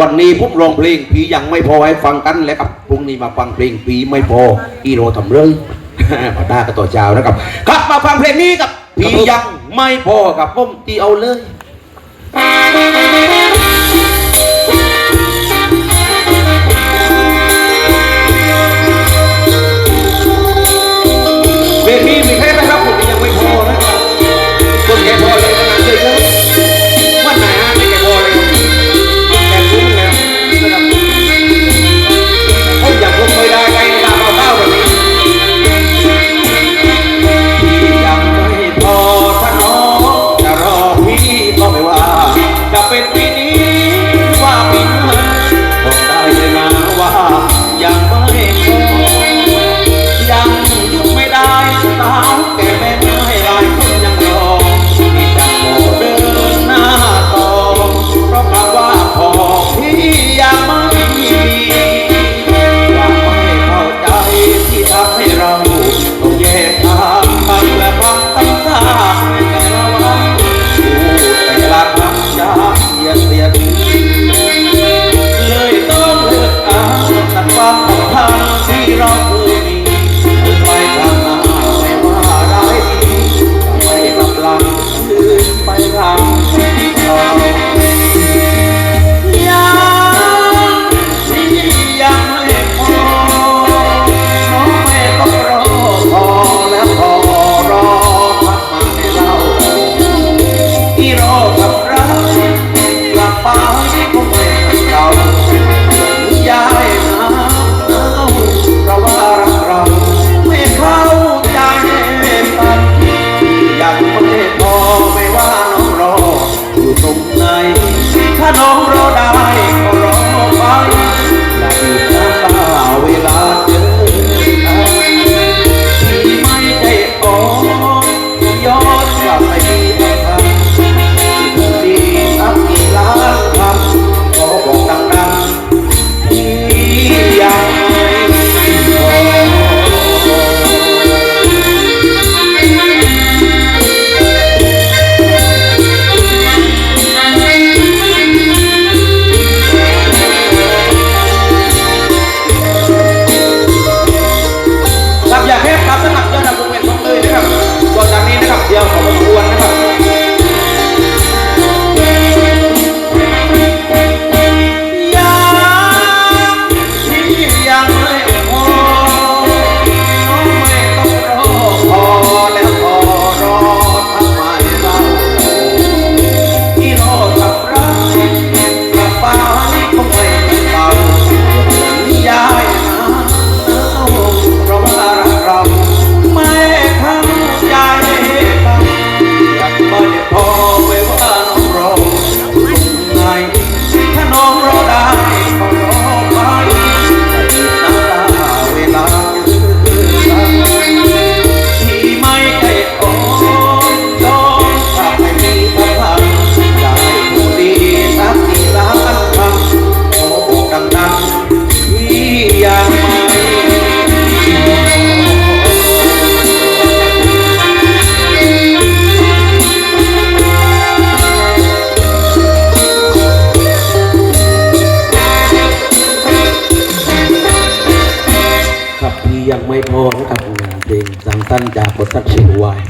วันนี้พุ่มร้องเพลงผียังไม่พอให้ฟังกันแล้วกับพรุ่งนี้มาฟังเพลงผีไม่พออีโรทำเรื่องมาได้ก็ต่อเช้านะครับครับมาฟังเพลงนี้กับผียังไม่พอกับพุ่มตีเอาเลย we rock ไว้พร้อมกับเพลงสังสั้นจากบทสักเชียงวาย